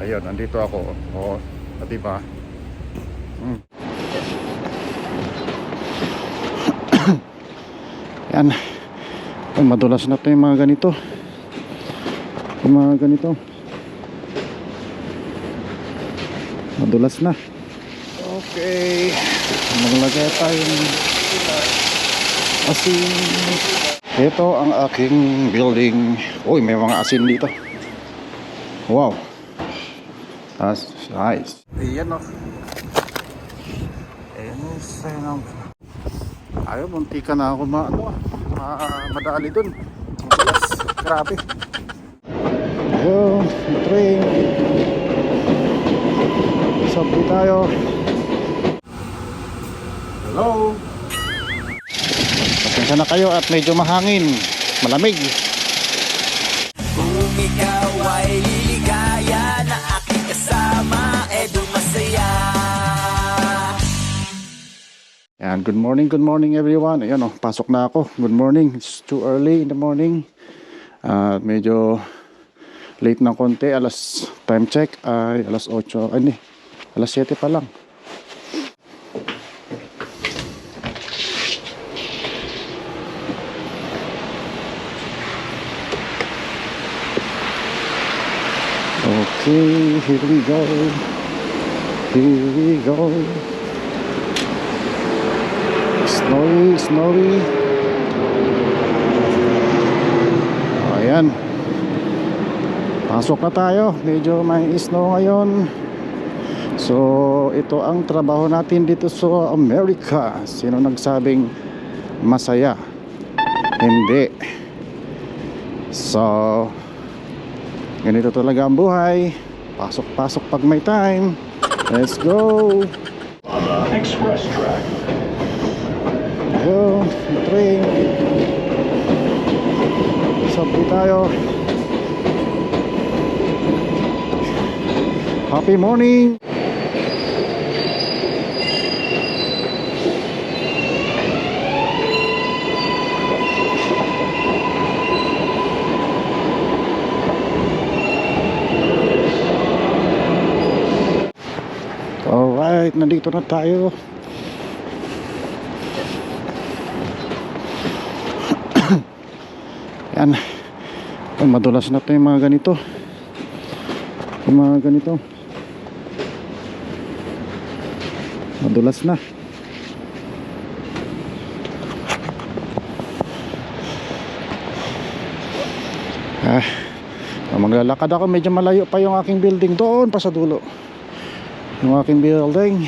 Ayun, nandito ako. Oo, oh, diba? Mm. Yan. Ay, madulas na to yung mga ganito. Yung mga ganito. Madulas na. Okay. Maglagay tayo ng asin. Ito ang aking building. Uy, may mga asin dito. Wow. That's nice. Ayan o. Ayan o. Ayan o. Ayaw, munti ka na ako ma, ano, ma, madali dun. Bilas. Grabe. Ayun, train. Sabi tayo. Hello. Pasensya na kayo at medyo mahangin. Malamig. Yan, good morning, good morning everyone. Ayan oh, pasok na ako. Good morning. It's too early in the morning. At medyo late ng konti. Alas time check ay alas 8. Ay. Alas 7 pa lang. Okay, here we go. Here we go. Snowy, snowy. Ayan. Pasok na tayo. Medyo may snow ngayon. So, ito ang trabaho natin dito sa Amerika. Sino nagsabing masaya? Hindi. So, ganito talaga ang buhay. Pasok-pasok pag may time. Let's go! Express track. Train. Sabi tayo. Happy morning! Alright, nandito na tayo. Yan. Ay, madulas na to yung mga ganito. Yung mga ganito. Madulas na. Ah, maglalakad ako. Medyo malayo pa yung aking building doon pa sa dulo. Yung aking building.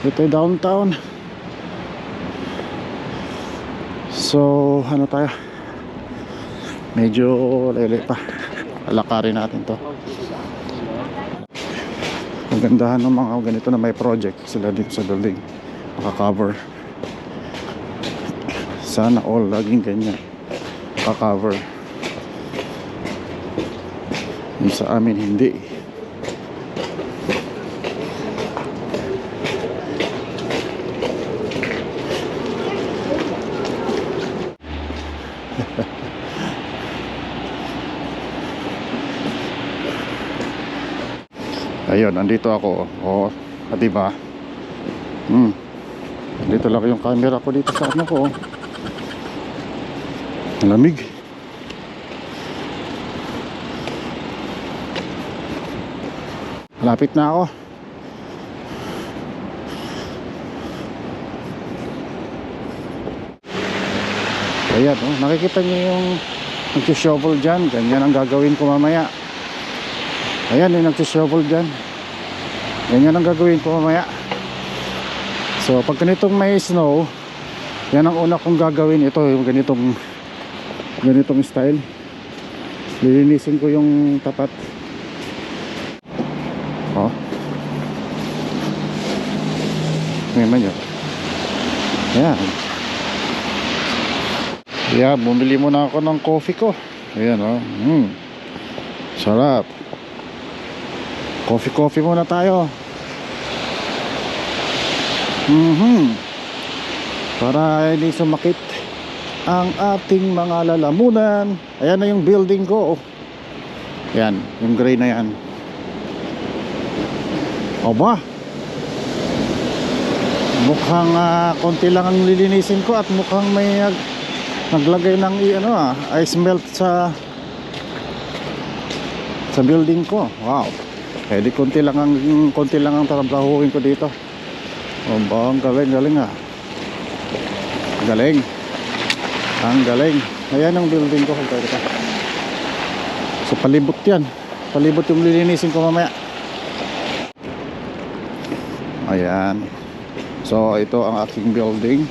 Ito downtown. So, ano tayo? Medyo lele pa. Alakarin natin to. Ang gandahan ng mga ganito na may project sila dito sa building. Makakover. Sana all laging ganyan. Makakover. Yung sa amin hindi. Ayun, andito ako. Oh, di ba? Hmm. Dito lang yung camera ko dito sa ano ko. oh. Lamig. Malapit na ako. Ayan, oh, nakikita niyo yung nag-shovel dyan. Ganyan ang gagawin ko mamaya. Ayan yung nagsushovel dyan. Ganyan ang gagawin ko mamaya. So pag ganitong may snow, yan ang una kong gagawin. Ito yung ganitong ganitong style. Lilinisin ko yung tapat. Oh. Ngayon yun. Yan. Yeah, bumili muna ako ng coffee ko. Ayan oh. Mm. Sarap. Coffee coffee muna tayo. Mhm. Para hindi sumakit ang ating mga lalamunan. Ayan na yung building ko. Yan, yung gray na yan. O ba? Mukhang ah, konti lang ang lilinisin ko at mukhang may nag, naglagay ng ano ah, ice melt sa sa building ko. Wow. Eh di konti lang ang konti lang ang trabahuin ko dito. Ang galing, galing ah. Galing. Ang galing. Ayan ang building ko. Teka. So palibot yan. Palibot yung lilinisin ko mamaya. Ayan. So ito ang aking building.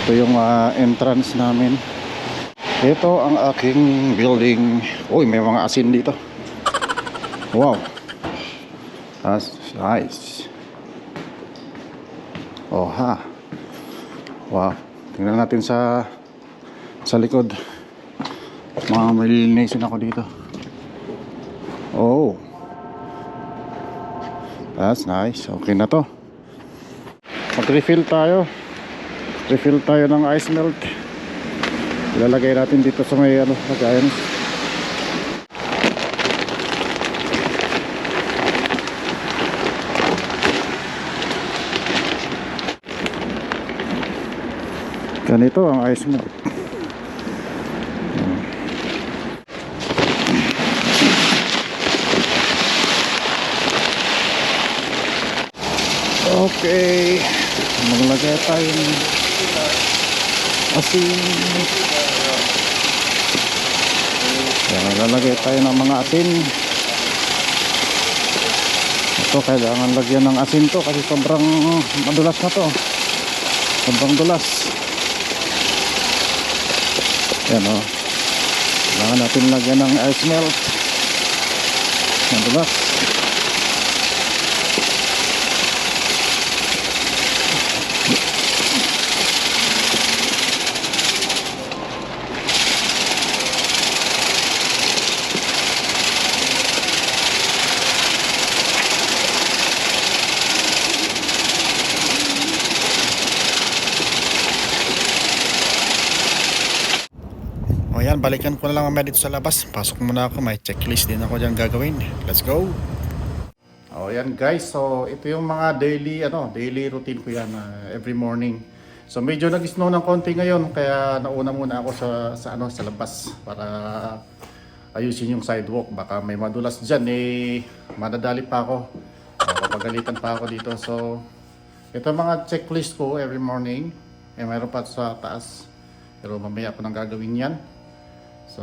Ito yung ah, entrance namin. Ito ang aking building. Uy, may mga asin dito. Wow. That's nice. Oh ha. Wow. Tingnan natin sa sa likod. Mga malilinisin ako dito. Oh. That's nice. Okay na to. Mag-refill tayo. Refill tayo ng ice melt. Ilalagay natin dito sa may ano, lagayan. Ganito ang ice melt. Okay. Maglagay tayo ng asin. Yan, lalagay tayo ng mga asin. Ito, kailangan lagyan ng asin to kasi sobrang madulas na to. Sobrang dulas. Yan o. Kailangan natin lagyan ng ice melt. Madulas. O yan, balikan ko na lang mamaya dito sa labas. Pasok muna ako, may checklist din ako dyan gagawin. Let's go! O yan guys, so ito yung mga daily, ano, daily routine ko yan uh, every morning. So medyo nag-snow ng konti ngayon, kaya nauna muna ako sa, sa, ano, sa labas para ayusin yung sidewalk. Baka may madulas dyan, eh, madadali pa ako. Papagalitan pa ako dito. So, ito mga checklist ko every morning. Eh, mayroon pa sa taas. Pero mamaya pa nang gagawin yan. So,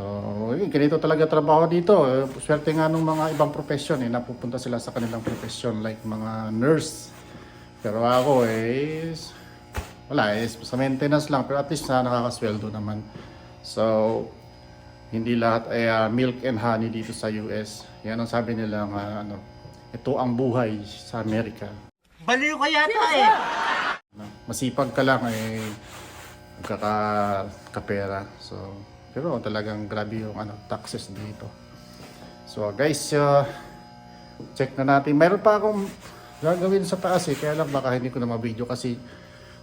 yun, ganito talaga trabaho dito. Eh, Swerte nga nung mga ibang profession eh, napupunta sila sa kanilang profession like mga nurse. Pero ako eh, wala eh, sa maintenance lang. Pero at least na nakakasweldo naman. So, hindi lahat ay ah, milk and honey dito sa US. Yan ang sabi nila nga, ano, ito ang buhay sa Amerika. Baliw ka yata eh. Masipag ka lang eh magkakapera. So, pero talagang grabe yung ano, taxes dito. So, guys, uh, check na natin. Mayroon pa akong gagawin sa taas eh. Kaya lang baka hindi ko na ma-video kasi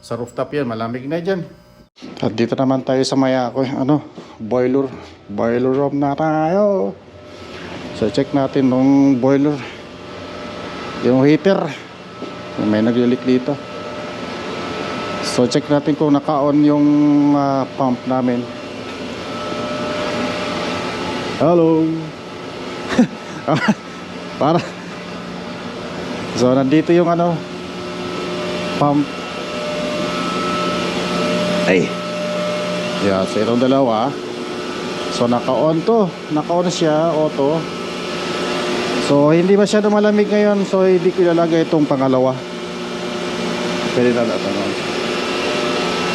sa rooftop yan, malamig na dyan. At dito naman tayo sa maya ko, ano, boiler, boiler room na tayo. So, check natin nung boiler. Yung heater. May naglilik dito. So check natin kung naka-on yung ah, pump namin. Hello. Para So nandito yung ano pump. Ay. Yeah, so itong dalawa. So naka-on to. Naka-on siya, auto. So hindi masyado malamig ngayon, so hindi ko ilalagay itong pangalawa. Pwede na natin. no?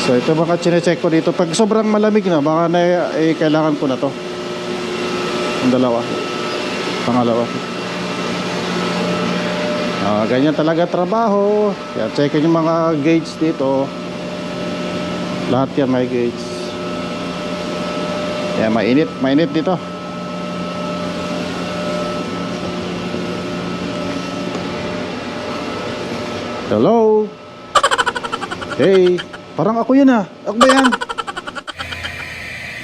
So ito mga chinecheck ko dito. Pag sobrang malamig na, baka na eh, kailangan ko na to. Ang dalawa. Pangalawa. Ah, ganyan talaga trabaho. Yan, checkin yung mga gauge dito. Lahat yan may gauge. Yan, mainit. Mainit dito. Hello? Hey, parang ako yun ah. Ako ba yan?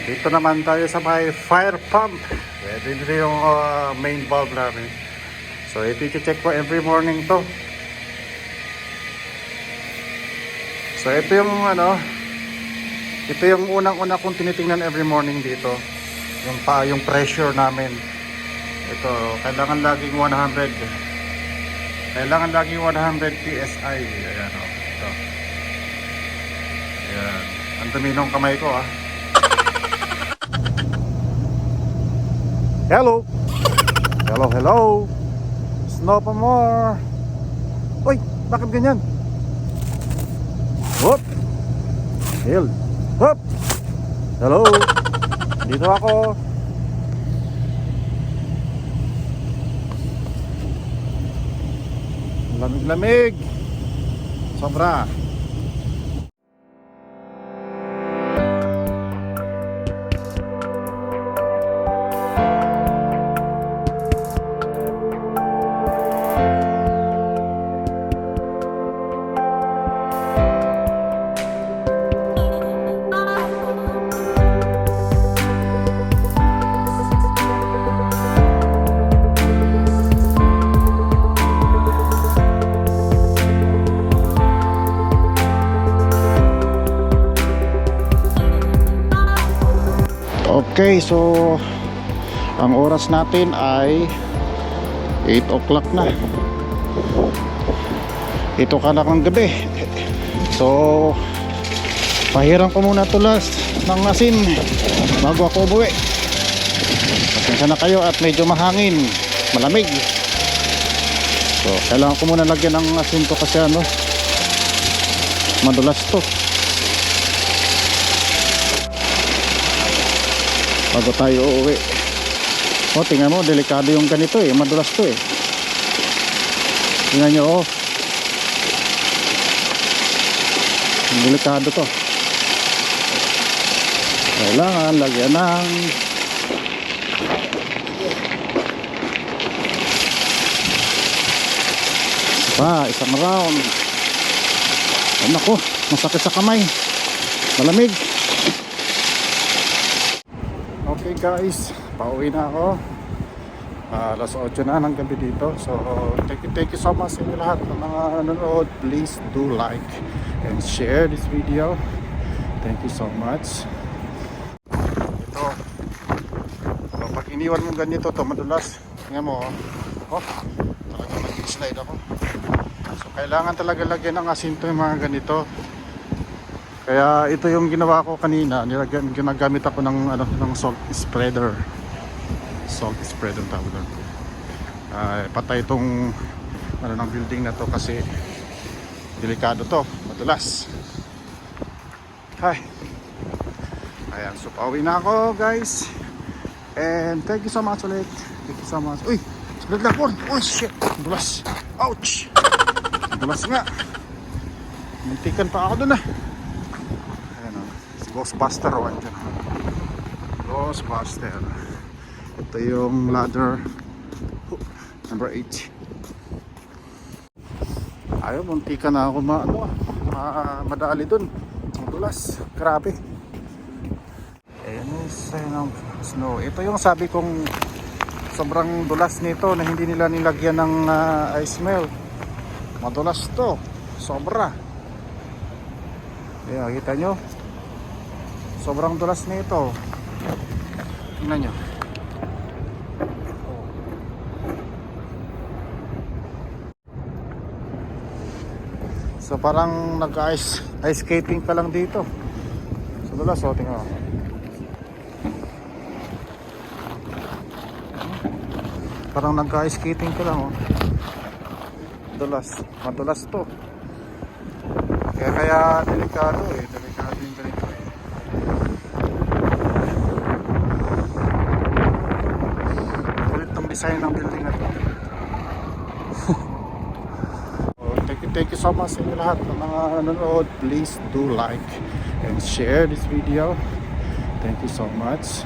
Dito naman tayo sa may fire pump. Pwede dito yung uh, main valve namin. So ito check ko every morning to. So ito yung ano, ito yung unang-una kong tinitingnan every morning dito. Yung pa yung pressure namin. Ito, kailangan laging 100. Kailangan laging 100 PSI. Ayan o. Ito. Ayan. Ang dumi ng kamay ko ah. Hello. Hello, hello. Snow pa more. Uy, bakit ganyan? Whoop. Hill. Whoop. Hello. Dito ako. Lamig-lamig. Sobra. Okay, so ang oras natin ay 8 o'clock na. Ito ka lang ng gabi. So, pahiram ko muna tulas ng asin bago ako umuwi. Pasensya na kayo at medyo mahangin, malamig. So, kailangan ko muna lagyan ng asin to kasi ano, madulas to. Bago tayo uuwi. O tingnan mo delikado yung ganito eh. Madulas to eh. Tingnan nyo oh. Delikado to. Kailangan lagyan ng pa isang round. Oh naku masakit sa kamay. Malamig Okay guys, pauwi na ako. Ah, alas 8 na ng gabi dito. So, thank you, thank you so much sa inyo lahat ng mga nanonood. Please do like and share this video. Thank you so much. Ito. So, pag iniwan mo ganito to madulas. Tingnan mo. Oh, oh talaga nag-slide ako. So, kailangan talaga lagyan ng asin to yung mga ganito. Kaya ito yung ginawa ko kanina, nilagyan ginagamit ako ng ano ng salt spreader. Salt spreader tawag doon. Ah, patay itong ano ng building na to kasi delikado to, madulas. Hi. Ayan, so pauwi na ako guys. And thank you so much ulit. Thank you so much. Uy, saglit lang po. Oh shit, dulas. Ouch. Dulas nga. Muntikan pa ako dun ah. Ayan Ghostbuster o andyan. Ghostbuster. Ito yung ladder. Number 8. Ayaw, munti ka na ako ma, ano, ma, madali dun. Ang dulas. Grabe. Ayan yung sign ng snow. Ito yung sabi kong sobrang dulas nito na hindi nila nilagyan ng ah, ice melt. Madulas to. Sobra. Ayan, kita nyo? Sobrang dulas nito. Tingnan nyo. So parang nag-ice ice skating ka lang dito. So dulas, oh, tingnan. Parang nag-ice skating ka lang, oh. Dulas. Madulas to. Kaya kaya delikado eh. Delikado yung ganito eh. Kulit ng design ng building na to. Oh, thank you, thank you so much sa inyo lahat ng mga nanonood. Please do like and share this video. Thank you so much.